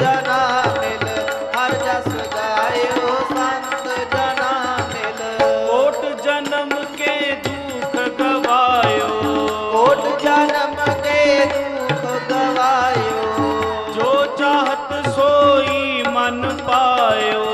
ਜਨਾ ਮਿਲ ਹਰ ਜਸ ਗਾਇਓ ਸੰਤ ਜਨਾ ਮਿਲ। ਕੋਟ ਜਨਮ ਕੇ ਦੁਖ ਗਵਾਇਓ। ਕੋਟ ਜਨਮ ਕੇ ਦੁਖ ਗਵਾਇਓ। ਜੋ ਚਾਹਤ ਸੋਈ ਮਨ ਪਾਇਓ।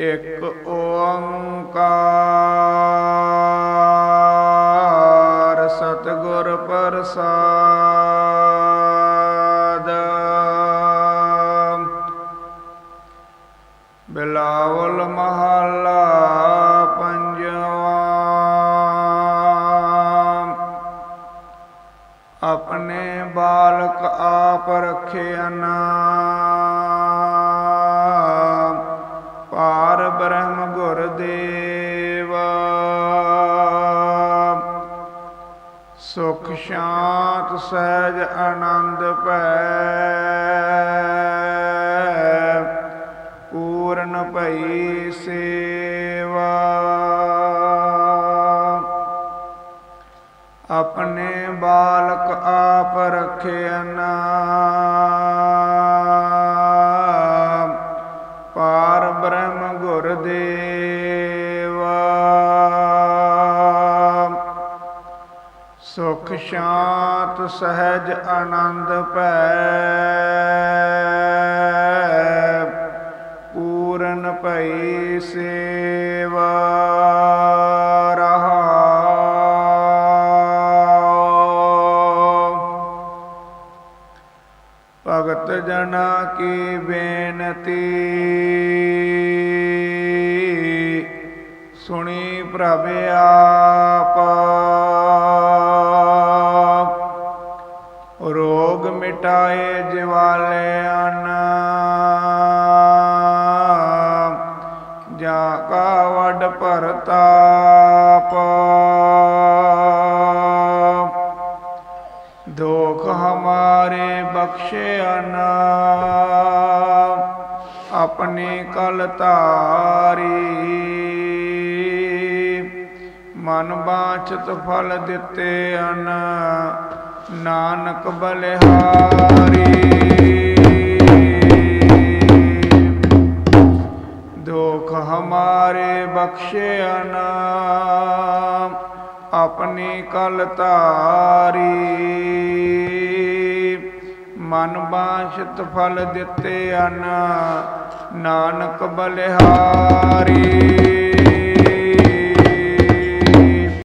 ਇੱਕ ਓੰਕਾਰ ਸਤਿਗੁਰ ਪ੍ਰਸਾਦ। ਬਿਲਾਵਲ ਮਹੱਲਾ ਪੰਜਵਾ। ਆਪਣੇ ਬਾਲਕ ਆਪ ਰਖਿਆਨ ਪਾਰ ਬ੍ਰਹਮ ਗੁਰ ਦੇਵ। ਸੁਖ ਸ਼ਾਂਤ ਸਹਿਜ ਆਨੰਦ ਭੈ, ਪੂਰਨ ਭਈ ਸੇਵਾ। ਆਪਣੇ ਬਾਲਕ ਆਪ ਰਖਿਆਨ ਬ੍ਰਹਮ ਗੁਰ ਦੇਵਾ ਸੁਖ ਸ਼ਾਂਤ ਸਹਿਜ ਆਨੰਦ ਭੈ। ਪੂਰਨ ਭਈ ਸੇਵਾ ਰਹਾ ਭਗਤ ਜਨਾ ਕੀ ਬੇਨਤੀ ਸੁਣੀ ਪ੍ਰਭ ਆਪ। ਰੋਗ ਮਿਟਾਏ ਜਿਵਾਲੇ ਅਨ। ਜਾ ਕਾ ਵਡ ਭਰਤਾਪ ਦੁਖ ਹਮਾਰੇ ਬਖਸ਼ਿਆਨ ਆਪਣੀ ਕਲ ਧਾਰੀ। ਮਨ ਬਾਚਤ ਫਲ ਦਿੱਤੇ ਅਨ, ਨਾਨਕ ਬਲਿਹਾਰੀ। ਦੁਖ ਹਮਾਰੇ ਬਖਸ਼ਿਆਨ ਆਪਣੀ ਕਲ ਤਾਰੀ ਮਨ ਬਾਸ਼ਤ ਫਲ ਦਿੱਤੇ ਅਨ, ਨਾਨਕ ਬਲਿਹਾਰੀ।